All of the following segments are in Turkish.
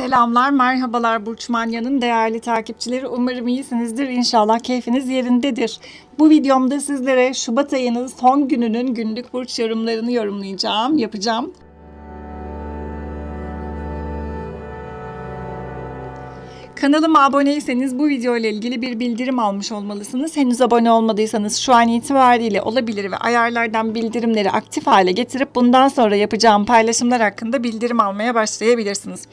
Selamlar, merhabalar Burç Manya'nın değerli takipçileri. Umarım iyisinizdir. İnşallah keyfiniz yerindedir. Bu videomda sizlere Şubat ayının son gününün günlük burç yorumlarını yorumlayacağım, yapacağım. Kanalıma aboneyseniz bu video ile ilgili bir bildirim almış olmalısınız. Henüz abone olmadıysanız şu an itibariyle olabilir ve ayarlardan bildirimleri aktif hale getirip bundan sonra yapacağım paylaşımlar hakkında bildirim almaya başlayabilirsiniz.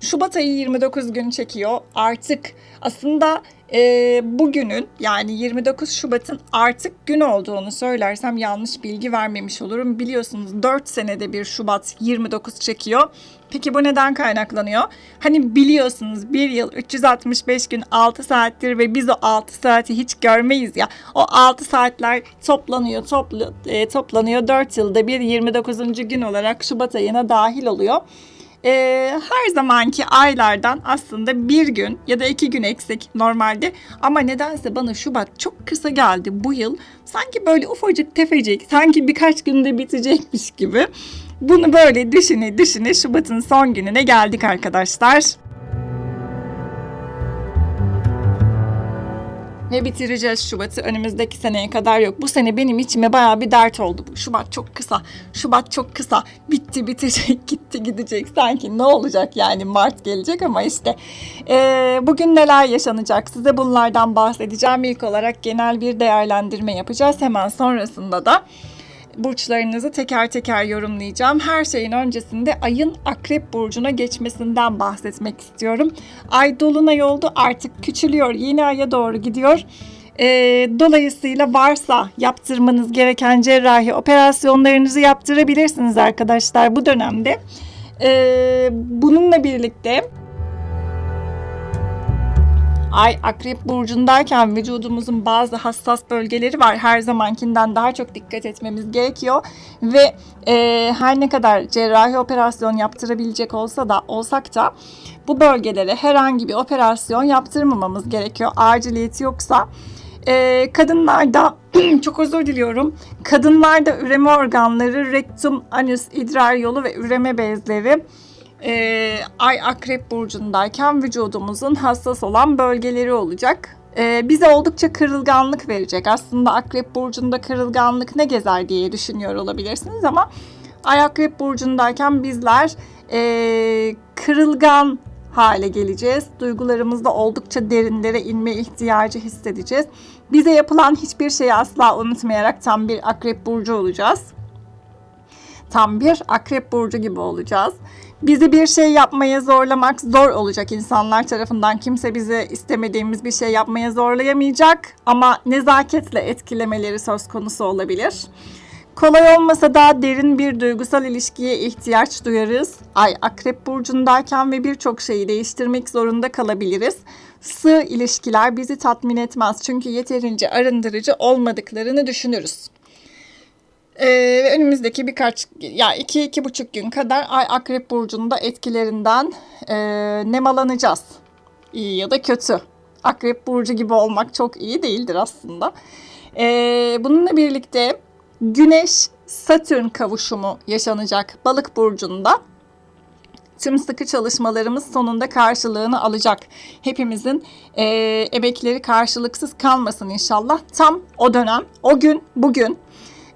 Şubat ayı 29 gün çekiyor. Artık aslında e, bugünün yani 29 Şubat'ın artık gün olduğunu söylersem yanlış bilgi vermemiş olurum. Biliyorsunuz 4 senede bir Şubat 29 çekiyor. Peki bu neden kaynaklanıyor? Hani biliyorsunuz bir yıl 365 gün 6 saattir ve biz o 6 saati hiç görmeyiz ya. O 6 saatler toplanıyor, toplu, e, toplanıyor 4 yılda bir 29. gün olarak Şubat ayına dahil oluyor. E, her zamanki aylardan aslında bir gün ya da iki gün eksik normalde ama nedense bana Şubat çok kısa geldi bu yıl. Sanki böyle ufacık tefecik, sanki birkaç günde bitecekmiş gibi. Bunu böyle düşüne düşüne Şubat'ın son gününe geldik arkadaşlar. Ve bitireceğiz Şubat'ı önümüzdeki seneye kadar yok. Bu sene benim içime bayağı bir dert oldu. Bu Şubat çok kısa. Şubat çok kısa. Bitti bitecek gitti gidecek. Sanki ne olacak yani Mart gelecek ama işte. Ee, bugün neler yaşanacak size bunlardan bahsedeceğim. İlk olarak genel bir değerlendirme yapacağız. Hemen sonrasında da burçlarınızı teker teker yorumlayacağım. Her şeyin öncesinde ayın akrep burcuna geçmesinden bahsetmek istiyorum. Ay dolunay oldu artık küçülüyor yeni aya doğru gidiyor. Ee, dolayısıyla varsa yaptırmanız gereken cerrahi operasyonlarınızı yaptırabilirsiniz arkadaşlar bu dönemde. Ee, bununla birlikte Ay akrep burcundayken vücudumuzun bazı hassas bölgeleri var. Her zamankinden daha çok dikkat etmemiz gerekiyor. Ve e, her ne kadar cerrahi operasyon yaptırabilecek olsa da olsak da bu bölgelere herhangi bir operasyon yaptırmamamız gerekiyor. Aciliyeti yoksa. E, kadınlarda çok özür diliyorum. Kadınlarda üreme organları, rektum, anüs, idrar yolu ve üreme bezleri e, Ay Akrep Burcu'ndayken vücudumuzun hassas olan bölgeleri olacak. E, bize oldukça kırılganlık verecek. Aslında Akrep Burcu'nda kırılganlık ne gezer diye düşünüyor olabilirsiniz ama Ay Akrep Burcu'ndayken bizler e, kırılgan hale geleceğiz. Duygularımızda oldukça derinlere inme ihtiyacı hissedeceğiz. Bize yapılan hiçbir şeyi asla unutmayarak tam bir Akrep Burcu olacağız. Tam bir Akrep Burcu gibi olacağız. Bizi bir şey yapmaya zorlamak zor olacak insanlar tarafından. Kimse bize istemediğimiz bir şey yapmaya zorlayamayacak ama nezaketle etkilemeleri söz konusu olabilir. Kolay olmasa da derin bir duygusal ilişkiye ihtiyaç duyarız. Ay akrep burcundayken ve birçok şeyi değiştirmek zorunda kalabiliriz. Sığ ilişkiler bizi tatmin etmez çünkü yeterince arındırıcı olmadıklarını düşünürüz. Ee, önümüzdeki birkaç ya yani iki iki buçuk gün kadar Ay Akrep burcunda etkilerinden e, nemalanacağız. İyi ya da kötü. Akrep burcu gibi olmak çok iyi değildir aslında. Ee, bununla birlikte Güneş Satürn kavuşumu yaşanacak Balık burcunda. Tüm sıkı çalışmalarımız sonunda karşılığını alacak. Hepimizin e, emekleri karşılıksız kalmasın inşallah. Tam o dönem, o gün, bugün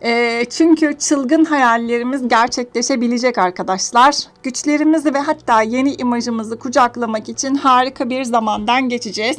e, çünkü çılgın hayallerimiz gerçekleşebilecek arkadaşlar. Güçlerimizi ve hatta yeni imajımızı kucaklamak için harika bir zamandan geçeceğiz.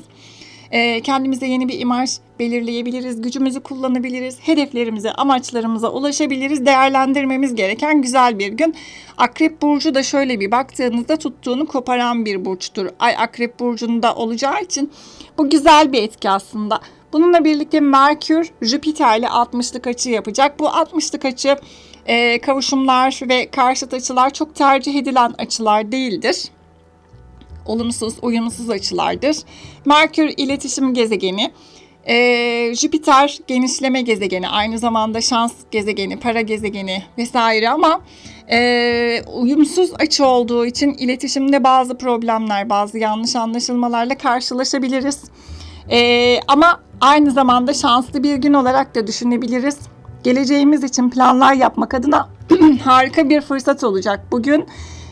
E, kendimize yeni bir imaj belirleyebiliriz, gücümüzü kullanabiliriz, hedeflerimize, amaçlarımıza ulaşabiliriz. Değerlendirmemiz gereken güzel bir gün. Akrep burcu da şöyle bir baktığınızda tuttuğunu koparan bir burçtur. Ay Akrep burcunda olacağı için bu güzel bir etki aslında. Bununla birlikte Merkür Jüpiter'le 60'lık açı yapacak. Bu 60'lık açı e, kavuşumlar ve karşıt açılar çok tercih edilen açılar değildir. Olumsuz, uyumsuz açılardır. Merkür iletişim gezegeni. Ee, Jüpiter genişleme gezegeni, aynı zamanda şans gezegeni, para gezegeni vesaire ama e, uyumsuz açı olduğu için iletişimde bazı problemler, bazı yanlış anlaşılmalarla karşılaşabiliriz. E, ama aynı zamanda şanslı bir gün olarak da düşünebiliriz. Geleceğimiz için planlar yapmak adına harika bir fırsat olacak bugün.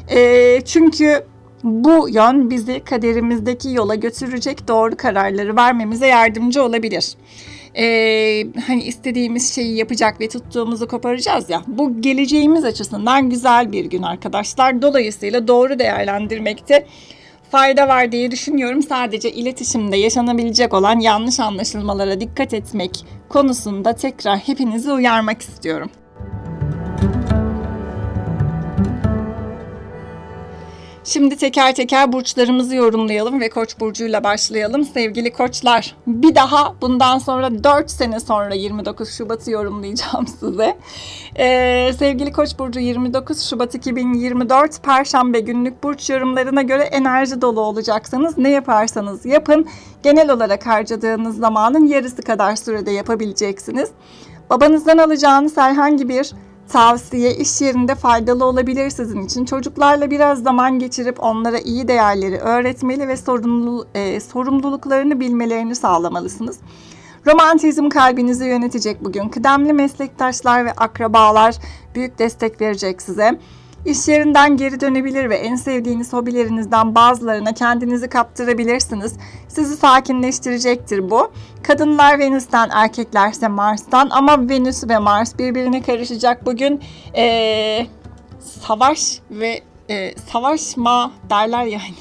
E, çünkü bu yön bizi kaderimizdeki yola götürecek doğru kararları vermemize yardımcı olabilir. Ee, hani istediğimiz şeyi yapacak ve tuttuğumuzu koparacağız ya. Bu geleceğimiz açısından güzel bir gün arkadaşlar. Dolayısıyla doğru değerlendirmekte fayda var diye düşünüyorum. Sadece iletişimde yaşanabilecek olan yanlış anlaşılmalara dikkat etmek konusunda tekrar hepinizi uyarmak istiyorum. Şimdi teker teker burçlarımızı yorumlayalım ve Koç burcuyla başlayalım. Sevgili koçlar, bir daha bundan sonra 4 sene sonra 29 Şubat'ı yorumlayacağım size. Ee, sevgili Koç burcu 29 Şubat 2024 Perşembe günlük burç yorumlarına göre enerji dolu olacaksınız. Ne yaparsanız yapın. Genel olarak harcadığınız zamanın yarısı kadar sürede yapabileceksiniz. Babanızdan alacağınız herhangi bir tavsiye iş yerinde faydalı olabilir sizin için. Çocuklarla biraz zaman geçirip onlara iyi değerleri öğretmeli ve sorumlu, e, sorumluluklarını bilmelerini sağlamalısınız. Romantizm kalbinizi yönetecek bugün. Kıdemli meslektaşlar ve akrabalar büyük destek verecek size. İş yerinden geri dönebilir ve en sevdiğiniz hobilerinizden bazılarına kendinizi kaptırabilirsiniz. Sizi sakinleştirecektir bu. Kadınlar Venüs'ten, erkeklerse Mars'tan ama Venüs ve Mars birbirine karışacak bugün. Ee, savaş ve e, savaşma derler yani.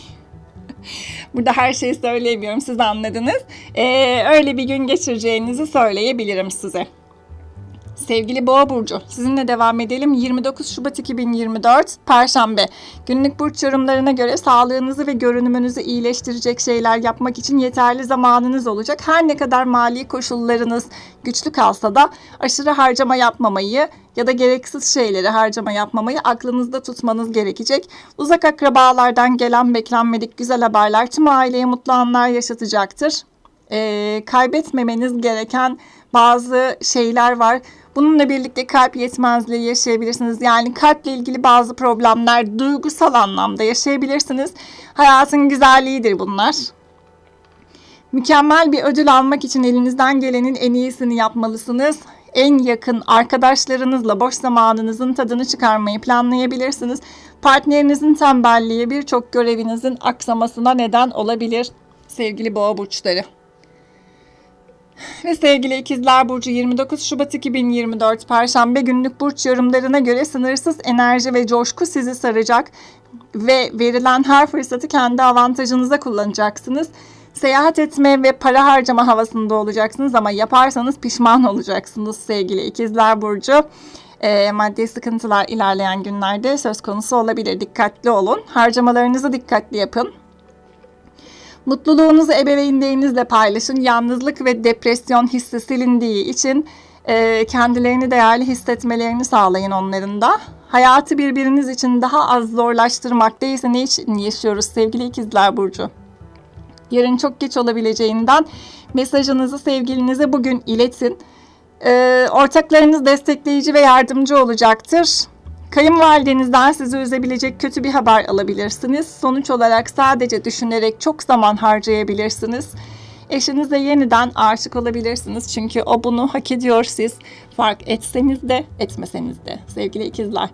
Burada her şeyi söyleyemiyorum siz anladınız. Ee, öyle bir gün geçireceğinizi söyleyebilirim size. Sevgili Boğa burcu, sizinle devam edelim. 29 Şubat 2024 Perşembe. Günlük burç yorumlarına göre sağlığınızı ve görünümünüzü iyileştirecek şeyler yapmak için yeterli zamanınız olacak. Her ne kadar mali koşullarınız güçlü kalsa da aşırı harcama yapmamayı ya da gereksiz şeyleri harcama yapmamayı aklınızda tutmanız gerekecek. Uzak akrabalardan gelen beklenmedik güzel haberler tüm aileye mutlu anlar yaşatacaktır. Ee, kaybetmemeniz gereken bazı şeyler var. Bununla birlikte kalp yetmezliği yaşayabilirsiniz. Yani kalple ilgili bazı problemler duygusal anlamda yaşayabilirsiniz. Hayatın güzelliğidir bunlar. Mükemmel bir ödül almak için elinizden gelenin en iyisini yapmalısınız. En yakın arkadaşlarınızla boş zamanınızın tadını çıkarmayı planlayabilirsiniz. Partnerinizin tembelliği birçok görevinizin aksamasına neden olabilir sevgili boğa burçları. Ve sevgili ikizler Burcu 29 Şubat 2024 Perşembe günlük burç yorumlarına göre sınırsız enerji ve coşku sizi saracak ve verilen her fırsatı kendi avantajınıza kullanacaksınız. Seyahat etme ve para harcama havasında olacaksınız ama yaparsanız pişman olacaksınız sevgili ikizler Burcu. E, maddi sıkıntılar ilerleyen günlerde söz konusu olabilir. Dikkatli olun. Harcamalarınızı dikkatli yapın. Mutluluğunuzu ebeveynlerinizle paylaşın. Yalnızlık ve depresyon hissi silindiği için e, kendilerini değerli hissetmelerini sağlayın onların da. Hayatı birbiriniz için daha az zorlaştırmak değilse ne için yaşıyoruz sevgili ikizler Burcu? Yarın çok geç olabileceğinden mesajınızı sevgilinize bugün iletin. E, ortaklarınız destekleyici ve yardımcı olacaktır. Kayınvalidenizden sizi üzebilecek kötü bir haber alabilirsiniz. Sonuç olarak sadece düşünerek çok zaman harcayabilirsiniz. Eşinize yeniden aşık olabilirsiniz. Çünkü o bunu hak ediyor siz fark etseniz de etmeseniz de sevgili ikizler.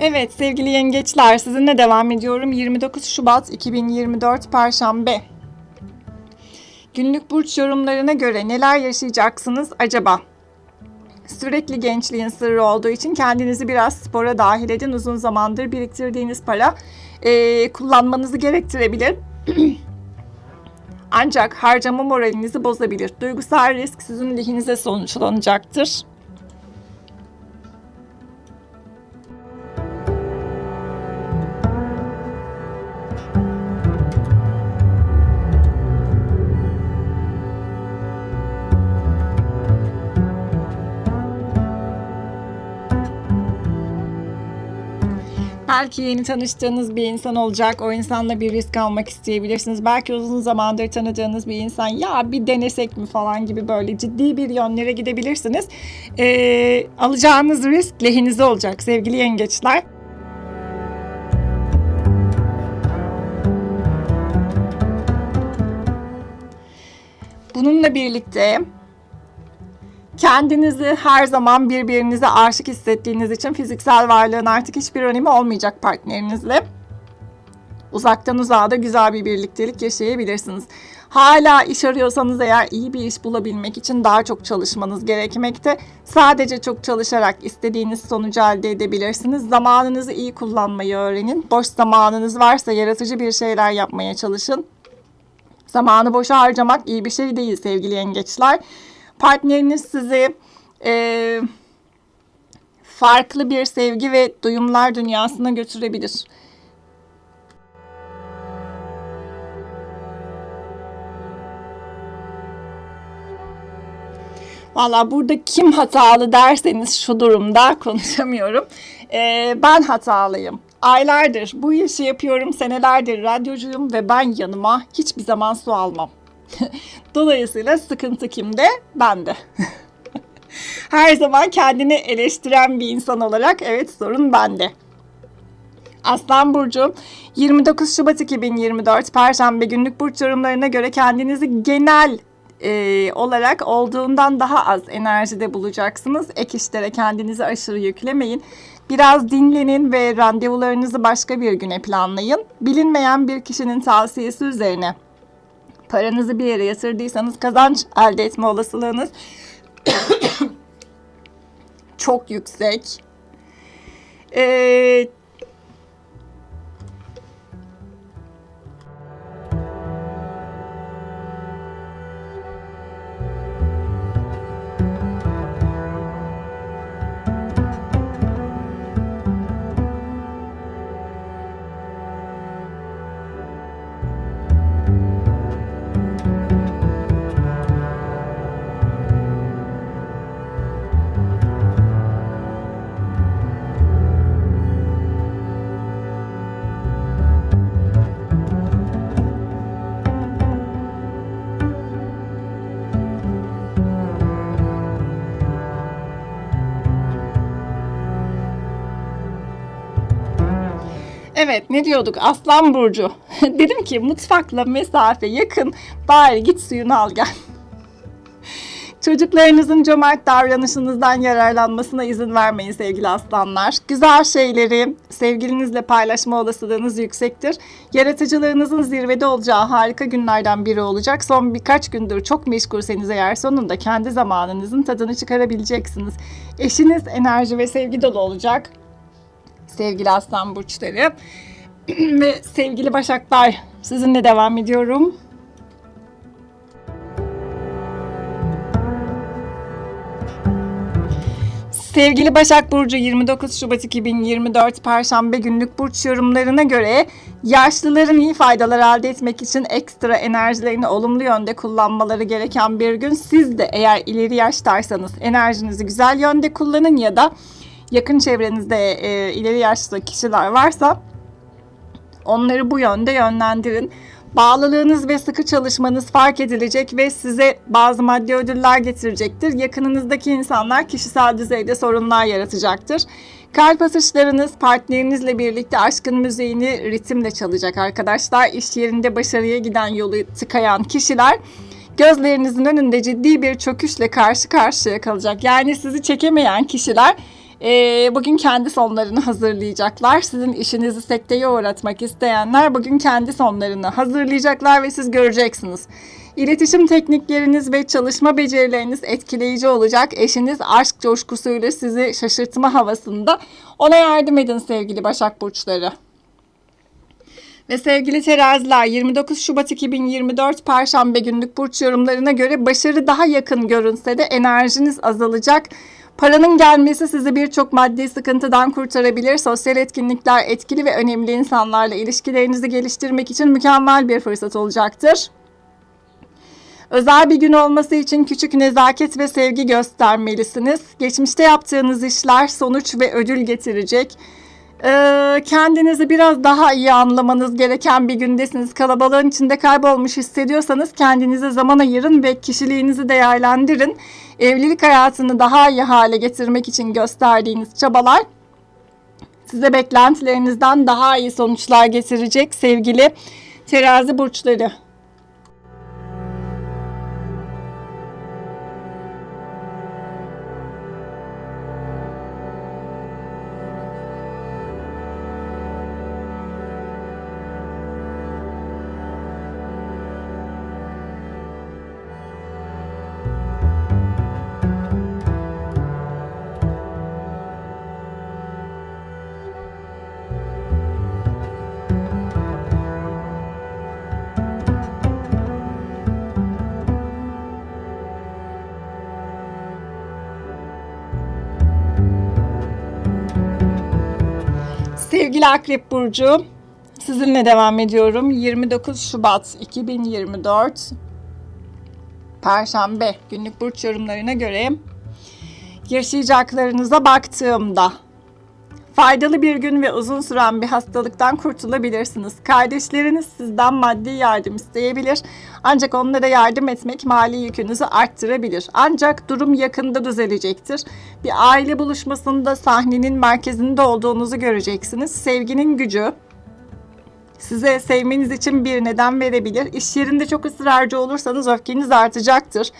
Evet sevgili yengeçler sizinle devam ediyorum. 29 Şubat 2024 Perşembe. Günlük burç yorumlarına göre neler yaşayacaksınız acaba? Sürekli gençliğin sırrı olduğu için kendinizi biraz spora dahil edin. Uzun zamandır biriktirdiğiniz para e, kullanmanızı gerektirebilir. Ancak harcama moralinizi bozabilir. Duygusal risk sizin lehinize sonuçlanacaktır. Belki yeni tanıştığınız bir insan olacak. O insanla bir risk almak isteyebilirsiniz. Belki uzun zamandır tanıdığınız bir insan ya bir denesek mi falan gibi böyle ciddi bir yönlere gidebilirsiniz. Ee, alacağınız risk lehinize olacak sevgili yengeçler. Bununla birlikte kendinizi her zaman birbirinize aşık hissettiğiniz için fiziksel varlığın artık hiçbir önemi olmayacak partnerinizle. Uzaktan uzağa da güzel bir birliktelik yaşayabilirsiniz. Hala iş arıyorsanız eğer iyi bir iş bulabilmek için daha çok çalışmanız gerekmekte. Sadece çok çalışarak istediğiniz sonucu elde edebilirsiniz. Zamanınızı iyi kullanmayı öğrenin. Boş zamanınız varsa yaratıcı bir şeyler yapmaya çalışın. Zamanı boşa harcamak iyi bir şey değil sevgili yengeçler. Partneriniz sizi e, farklı bir sevgi ve duyumlar dünyasına götürebilir. Valla burada kim hatalı derseniz şu durumda konuşamıyorum. Ee, ben hatalıyım. Aylardır bu işi yapıyorum, senelerdir radyocuyum ve ben yanıma hiçbir zaman su almam. Dolayısıyla sıkıntı kimde? Bende. Her zaman kendini eleştiren bir insan olarak evet sorun bende. Aslan Burcu 29 Şubat 2024 Perşembe günlük burç yorumlarına göre kendinizi genel e, olarak olduğundan daha az enerjide bulacaksınız. Ek işlere kendinizi aşırı yüklemeyin. Biraz dinlenin ve randevularınızı başka bir güne planlayın. Bilinmeyen bir kişinin tavsiyesi üzerine paranızı bir yere yatırdıysanız kazanç elde etme olasılığınız çok yüksek. Ee, Evet ne diyorduk Aslan Burcu. Dedim ki mutfakla mesafe yakın bari git suyunu al gel. Çocuklarınızın cömert davranışınızdan yararlanmasına izin vermeyin sevgili aslanlar. Güzel şeyleri sevgilinizle paylaşma olasılığınız yüksektir. Yaratıcılığınızın zirvede olacağı harika günlerden biri olacak. Son birkaç gündür çok meşgulseniz eğer sonunda kendi zamanınızın tadını çıkarabileceksiniz. Eşiniz enerji ve sevgi dolu olacak sevgili aslan burçları ve sevgili başaklar sizinle devam ediyorum. Sevgili Başak Burcu 29 Şubat 2024 Perşembe günlük burç yorumlarına göre yaşlıların iyi faydalar elde etmek için ekstra enerjilerini olumlu yönde kullanmaları gereken bir gün. Siz de eğer ileri yaştaysanız enerjinizi güzel yönde kullanın ya da yakın çevrenizde e, ileri yaşlı kişiler varsa onları bu yönde yönlendirin. Bağlılığınız ve sıkı çalışmanız fark edilecek ve size bazı maddi ödüller getirecektir. Yakınınızdaki insanlar kişisel düzeyde sorunlar yaratacaktır. Kalp atışlarınız partnerinizle birlikte aşkın müziğini ritimle çalacak arkadaşlar. İş yerinde başarıya giden yolu tıkayan kişiler gözlerinizin önünde ciddi bir çöküşle karşı karşıya kalacak. Yani sizi çekemeyen kişiler e, bugün kendi sonlarını hazırlayacaklar. Sizin işinizi sekteye uğratmak isteyenler bugün kendi sonlarını hazırlayacaklar ve siz göreceksiniz. İletişim teknikleriniz ve çalışma becerileriniz etkileyici olacak. Eşiniz aşk coşkusuyla sizi şaşırtma havasında. Ona yardım edin sevgili Başak Burçları. Ve sevgili teraziler 29 Şubat 2024 Perşembe günlük burç yorumlarına göre başarı daha yakın görünse de enerjiniz azalacak. Paranın gelmesi sizi birçok maddi sıkıntıdan kurtarabilir. Sosyal etkinlikler etkili ve önemli insanlarla ilişkilerinizi geliştirmek için mükemmel bir fırsat olacaktır. Özel bir gün olması için küçük nezaket ve sevgi göstermelisiniz. Geçmişte yaptığınız işler sonuç ve ödül getirecek. Ee, kendinizi biraz daha iyi anlamanız gereken bir gündesiniz. Kalabalığın içinde kaybolmuş hissediyorsanız kendinize zaman ayırın ve kişiliğinizi değerlendirin. Evlilik hayatını daha iyi hale getirmek için gösterdiğiniz çabalar size beklentilerinizden daha iyi sonuçlar getirecek sevgili terazi burçları. Sevgili Akrep Burcu, sizinle devam ediyorum. 29 Şubat 2024 Perşembe günlük burç yorumlarına göre yaşayacaklarınıza baktığımda faydalı bir gün ve uzun süren bir hastalıktan kurtulabilirsiniz. Kardeşleriniz sizden maddi yardım isteyebilir. Ancak onlara yardım etmek mali yükünüzü arttırabilir. Ancak durum yakında düzelecektir. Bir aile buluşmasında sahnenin merkezinde olduğunuzu göreceksiniz. Sevginin gücü, size sevmeniz için bir neden verebilir. İş yerinde çok ısrarcı olursanız öfkeniz artacaktır.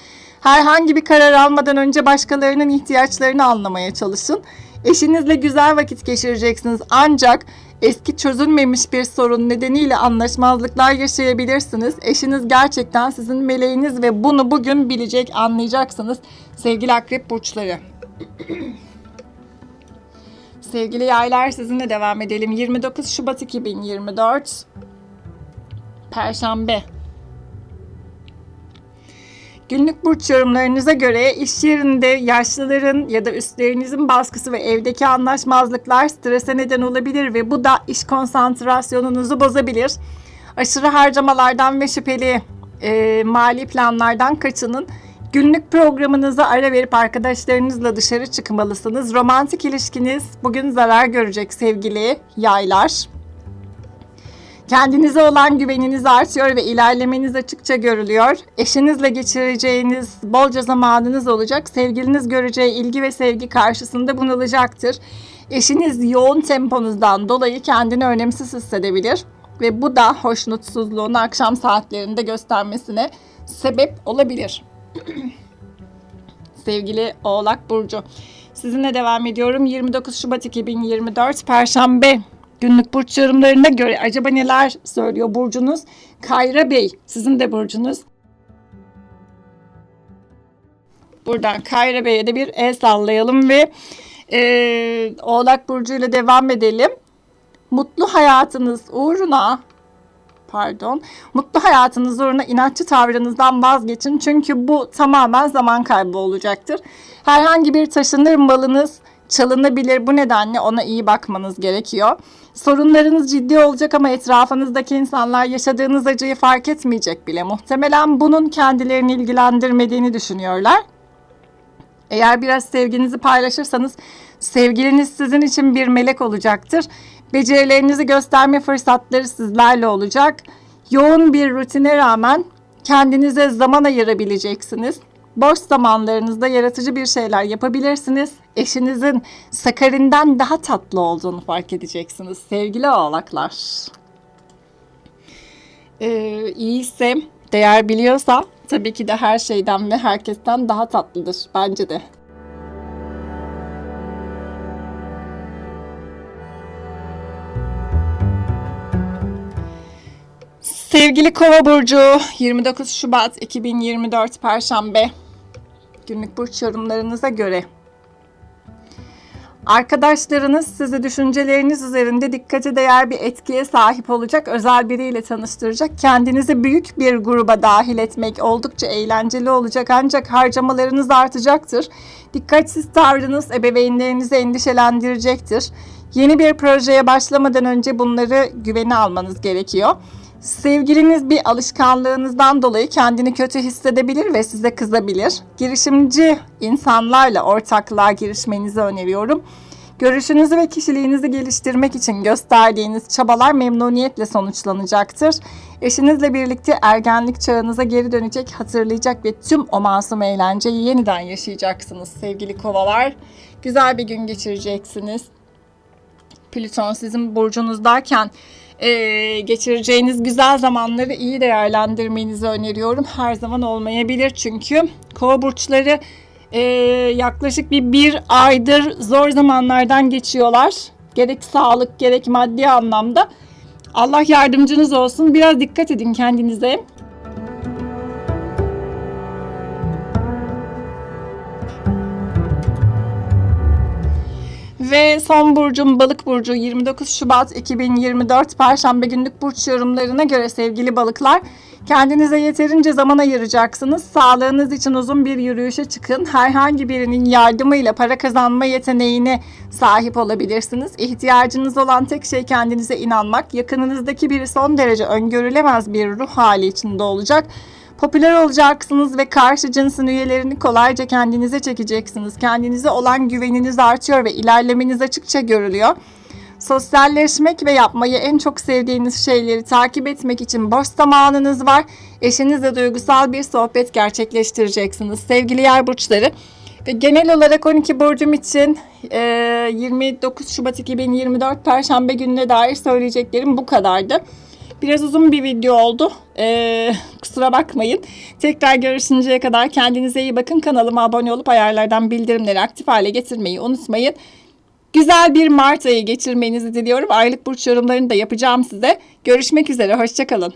Herhangi bir karar almadan önce başkalarının ihtiyaçlarını anlamaya çalışın. Eşinizle güzel vakit geçireceksiniz ancak eski çözülmemiş bir sorun nedeniyle anlaşmazlıklar yaşayabilirsiniz. Eşiniz gerçekten sizin meleğiniz ve bunu bugün bilecek, anlayacaksınız. Sevgili akrep burçları. Sevgili yaylar sizinle devam edelim. 29 Şubat 2024 Perşembe. Günlük burç yorumlarınıza göre iş yerinde yaşlıların ya da üstlerinizin baskısı ve evdeki anlaşmazlıklar strese neden olabilir ve bu da iş konsantrasyonunuzu bozabilir. Aşırı harcamalardan ve şüpheli e, mali planlardan kaçının. Günlük programınıza ara verip arkadaşlarınızla dışarı çıkmalısınız. Romantik ilişkiniz bugün zarar görecek sevgili yaylar. Kendinize olan güveniniz artıyor ve ilerlemeniz açıkça görülüyor. Eşinizle geçireceğiniz bolca zamanınız olacak. Sevgiliniz göreceği ilgi ve sevgi karşısında bunalacaktır. Eşiniz yoğun temponuzdan dolayı kendini önemsiz hissedebilir ve bu da hoşnutsuzluğunu akşam saatlerinde göstermesine sebep olabilir. Sevgili Oğlak Burcu. Sizinle devam ediyorum. 29 Şubat 2024 Perşembe günlük burç yorumlarına göre acaba neler söylüyor burcunuz? Kayra Bey, sizin de burcunuz. Buradan Kayra Bey'e de bir el sallayalım ve e, Oğlak Burcu ile devam edelim. Mutlu hayatınız uğruna pardon. Mutlu hayatınız uğruna inatçı tavrınızdan vazgeçin. Çünkü bu tamamen zaman kaybı olacaktır. Herhangi bir taşınır malınız çalınabilir. Bu nedenle ona iyi bakmanız gerekiyor. Sorunlarınız ciddi olacak ama etrafınızdaki insanlar yaşadığınız acıyı fark etmeyecek bile. Muhtemelen bunun kendilerini ilgilendirmediğini düşünüyorlar. Eğer biraz sevginizi paylaşırsanız sevgiliniz sizin için bir melek olacaktır. Becerilerinizi gösterme fırsatları sizlerle olacak. Yoğun bir rutine rağmen kendinize zaman ayırabileceksiniz. Boş zamanlarınızda yaratıcı bir şeyler yapabilirsiniz. Eşinizin sakarinden daha tatlı olduğunu fark edeceksiniz sevgili oğlaklar. Ee, iyiyse, değer biliyorsa tabii ki de her şeyden ve herkesten daha tatlıdır bence de. Sevgili Kova burcu 29 Şubat 2024 Perşembe günlük burç yorumlarınıza göre Arkadaşlarınız sizi düşünceleriniz üzerinde dikkate değer bir etkiye sahip olacak, özel biriyle tanıştıracak. Kendinizi büyük bir gruba dahil etmek oldukça eğlenceli olacak ancak harcamalarınız artacaktır. Dikkatsiz tavrınız ebeveynlerinizi endişelendirecektir. Yeni bir projeye başlamadan önce bunları güvene almanız gerekiyor. Sevgiliniz bir alışkanlığınızdan dolayı kendini kötü hissedebilir ve size kızabilir. Girişimci insanlarla ortaklığa girişmenizi öneriyorum. Görüşünüzü ve kişiliğinizi geliştirmek için gösterdiğiniz çabalar memnuniyetle sonuçlanacaktır. Eşinizle birlikte ergenlik çağınıza geri dönecek, hatırlayacak ve tüm o masum eğlenceyi yeniden yaşayacaksınız sevgili kovalar. Güzel bir gün geçireceksiniz. Plüton sizin burcunuzdayken e, geçireceğiniz güzel zamanları iyi değerlendirmenizi öneriyorum. Her zaman olmayabilir çünkü kova burçları e, yaklaşık bir bir aydır zor zamanlardan geçiyorlar. Gerek sağlık gerek maddi anlamda. Allah yardımcınız olsun. Biraz dikkat edin kendinize. Ve son burcum balık burcu 29 Şubat 2024 Perşembe günlük burç yorumlarına göre sevgili balıklar kendinize yeterince zaman ayıracaksınız. Sağlığınız için uzun bir yürüyüşe çıkın. Herhangi birinin yardımıyla para kazanma yeteneğine sahip olabilirsiniz. İhtiyacınız olan tek şey kendinize inanmak. Yakınınızdaki biri son derece öngörülemez bir ruh hali içinde olacak. Popüler olacaksınız ve karşı cinsin üyelerini kolayca kendinize çekeceksiniz. Kendinize olan güveniniz artıyor ve ilerlemeniz açıkça görülüyor. Sosyalleşmek ve yapmayı en çok sevdiğiniz şeyleri takip etmek için boş zamanınız var. Eşinizle duygusal bir sohbet gerçekleştireceksiniz. Sevgili yer burçları ve genel olarak 12 burcum için e, 29 Şubat 2024 Perşembe gününe dair söyleyeceklerim bu kadardı. Biraz uzun bir video oldu. Ee, kusura bakmayın. Tekrar görüşünceye kadar kendinize iyi bakın. Kanalıma abone olup ayarlardan bildirimleri aktif hale getirmeyi unutmayın. Güzel bir Mart ayı geçirmenizi diliyorum. Aylık burç yorumlarını da yapacağım size. Görüşmek üzere. Hoşçakalın.